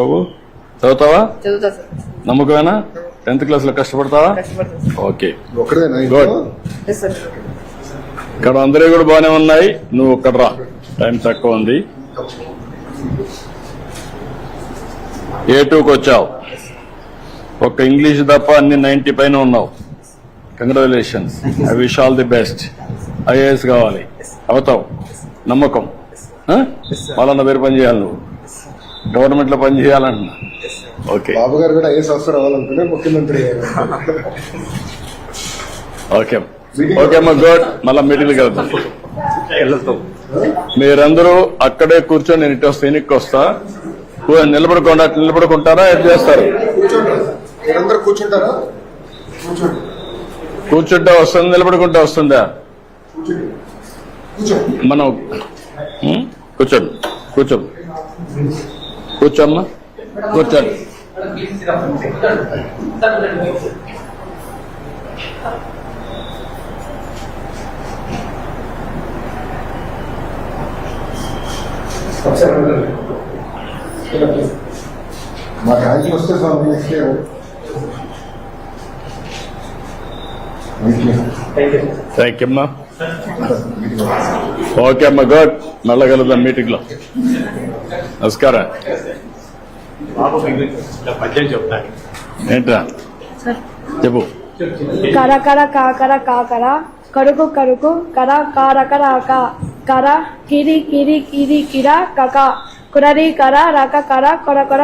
బాబు? చదువుతావా? నమ్మకమేనా? టెన్త్ క్లాస్లో కష్టపడతావా ఓకే. ఇక్కడ అందరూ కూడా బాగానే ఉన్నాయి. నువ్వు ఒక్కడ రా. టైం తక్కువ ఉంది. ఏ టూకి వచ్చావు? ఒక్క ఇంగ్లీష్ తప్ప అన్ని నైన్టీ పైన ఉన్నావు. Congratulations I wish all the best IAS కావాలి. అవుతావు. నమ్మకం? వాళ్ళన్న పేరు పని చేయాలి నువ్వు. గవర్నమెంట్లో పని ఓకే. బాబు గారు కూడా ముఖ్యమంత్రి ఓకే. ఓకే అమ్మా గుడ్. మళ్ళా మీటింగ్కి వెళ్తాం. మీరందరూ అక్కడే కూర్చొని నేను ఇటు వస్తే. వెనక్కి వస్తా నిలబడకుండా అట్లా నిలబడుకుంటారా? ఏం చేస్తారు? కూర్చుంటారా? కూర్చుంటే వస్తుంది నిలబడుకుంటే వస్తుందా? మనం? కూర్చోండి. కూర్చోండి. కూర్చోమ్మా. కూర్చోండి మా ర్యాంక్ వస్తే స్వామి థ్యాంక్ యూ అమ్మా ఓకే అమ్మా గుడ్ మళ్ళా కలుద్దాం మీటింగ్లో. నమస్కారం. ఏంట్రా? చెప్పు. కర కర కాకర కాకర కరుకు కరుకు కర కారకర కర కిరి కిరి కిరి కిర కక కురరి కర రక కర కొర కొర